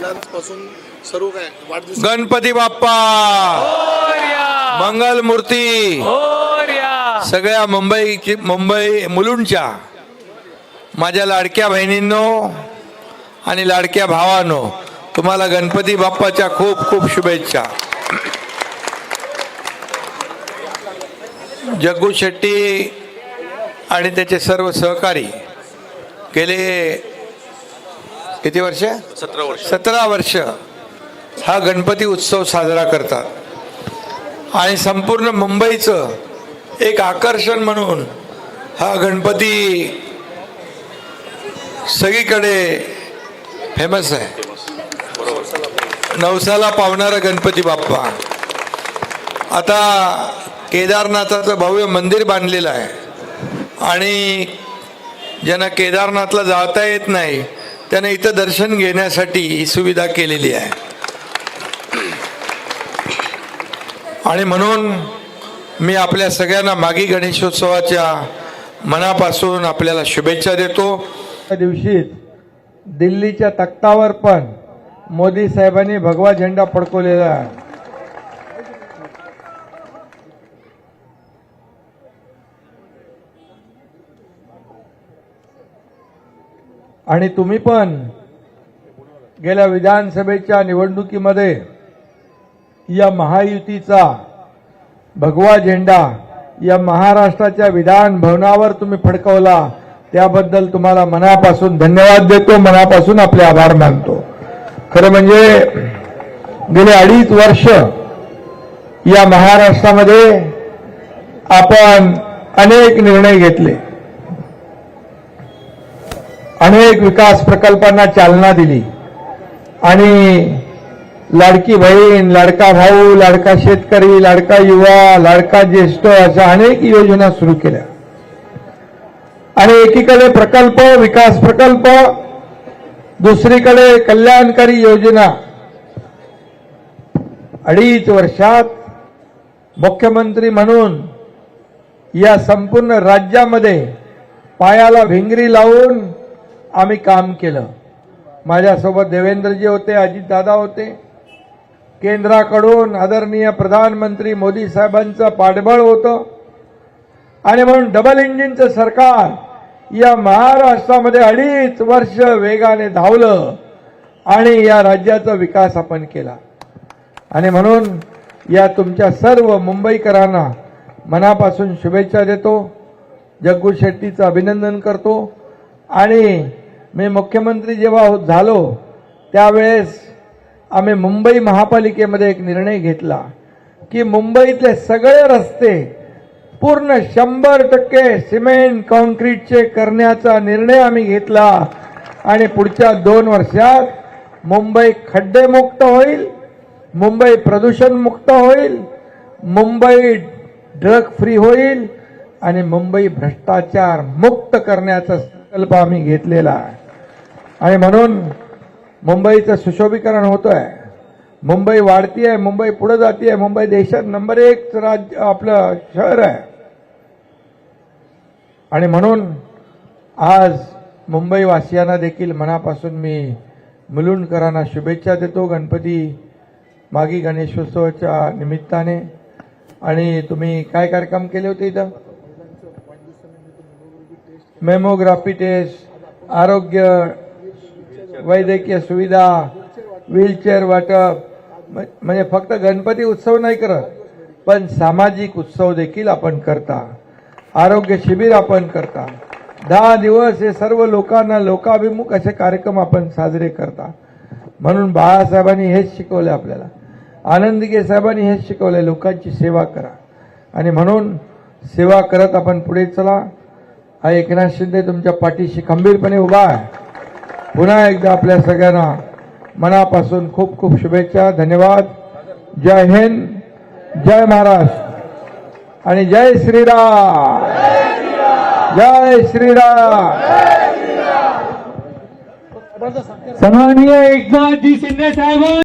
महिलांपासून सर्व काय वाढदिवस गणपती बाप्पा! मंगल मूर्ती! सगळ्या मुंबई मुंबई मुलुंडच्या माझ्या लाडक्या बहिणींनो आणि लाडक्या भावांनो तुम्हाला गणपती बाप्पाच्या खूप खूप शुभेच्छा. जग्गू शेट्टी आणि त्याचे सर्व सहकारी गेले किती वर्ष? सतरा वर्ष. सतरा वर्ष. हा गणपती उत्सव साजरा करतात. आणि संपूर्ण मुंबईचं एक आकर्षण म्हणून हा गणपती सगळीकडे फेमस आहे. नवसाला पावणारा गणपती बाप्पा. आता केदारनाथाचं भव्य मंदिर बांधलेलं आहे. आणि ज्यांना केदारनाथला जाता येत नाही त्यांना इथं दर्शन घेण्यासाठी ही सुविधा केलेली आहे. आणि म्हणून मी आपल्या सगळ्यांना मागी गणेशोत्सवाच्या मनापासून आपल्याला शुभेच्छा देतो. त्या दिवशी दिल्लीच्या तख्तावर पण मोदी साहेबांनी भगवा झेंडा फडकवलेला आहे. आणि तुम्ही पण गेल्या विधानसभेच्या निवडणुकीमध्ये या महायुतीचा भगवा झेंडा या महाराष्ट्राच्या विधान भवनावर तुम्ही फडकवला त्याबद्दल तुम्हाला मनापासून धन्यवाद देतो मनापासून आपले आभार मानतो. खरं म्हणजे गेले अडीच वर्ष या महाराष्ट्रामध्ये आपण अनेक निर्णय घेतले. अनेक विकास प्रकल्पांना चालना दिली. आणि लाडकी बहीण लाडका भाऊ लाडका शेतकरी लाडका युवा लाडका ज्येष्ठ अशा अनेक योजना सुरू केल्या. आणि एकीकडे प्रकल्प विकास प्रकल्प दुसरीकडे कल्याणकारी योजना. अडीच वर्षात मुख्यमंत्री म्हणून या संपूर्ण राज्यामध्ये पायाला भिंगरी लावून आम्ही काम केलं. माझ्यासोबत देवेंद्रजी होते अजितदादा होते. केंद्राकडून आदरणीय प्रधानमंत्री मोदी साहेबांचं पाठबळ होतं. आणि म्हणून डबल इंजिनचं सरकार या महाराष्ट्रामध्ये अडीच वर्ष वेगाने धावलं आणि या राज्याचा विकास आपण केला. आणि म्हणून या तुमच्या सर्व मुंबईकरांना मनापासून शुभेच्छा देतो. जग्गू शेट्टीचं अभिनंदन करतो. आणि मी मुख्यमंत्री जेव्हा हो- झालो त्यावेळेस आम्ही मुंबई महापालिकेमध्ये एक निर्णय घेतला की मुंबईतले सगळे रस्ते पूर्ण शंभर टक्के सिमेंट कॉन्क्रीटचे करण्याचा निर्णय आम्ही घेतला आणि पुढच्या दोन वर्षात मुंबई खड्डेमुक्त होईल मुंबई प्रदूषण मुक्त होईल मुंबई ड्रग फ्री होईल आणि मुंबई भ्रष्टाचार मुक्त करण्याचं संकल्प आम्ही घेतलेला आहे. आणि म्हणून मुंबईचं सुशोभीकरण होतोय. मुंबई वाढती आहे मुंबई पुढे आहे मुंबई देशात नंबर एक राज्य आपलं शहर आहे. आणि म्हणून आज मुंबई वासियांना देखील मनापासून मी मुलुंडकरांना शुभेच्छा देतो. गणपती मागी गणेशोत्सवाच्या निमित्ताने. आणि तुम्ही काय कार्यक्रम केले होते इथं? मेमोग्राफी टेस्ट आरोग्य वैद्यकीय सुविधा व्हीलचेअर वाटप म- म्हणजे फक्त गणपती उत्सव नाही करत पण सामाजिक उत्सव देखील आपण करता. आरोग्य शिबिर आपण करता. दहा दिवस हे सर्व लोकांना लोकाभिमुख असे कार्यक्रम आपण साजरे करता. म्हणून बाळासाहेबांनी हेच शिकवलं आपल्याला. आनंदगे साहेबांनी हेच शिकवलंय लोकांची सेवा करा. आणि म्हणून सेवा करत आपण पुढे चला. हा एकनाथ शिंदे तुमच्या पाठीशी खंबीरपणे उभा आहे. पुन्हा एकदा आपल्या सगळ्यांना मनापासून खूप खूप शुभेच्छा धन्यवाद. जय हिंद जय महाराष्ट्र आणि जय श्रीराम. जय श्रीराम. सन्माननीय एकनाथजी शिंदे साहेब.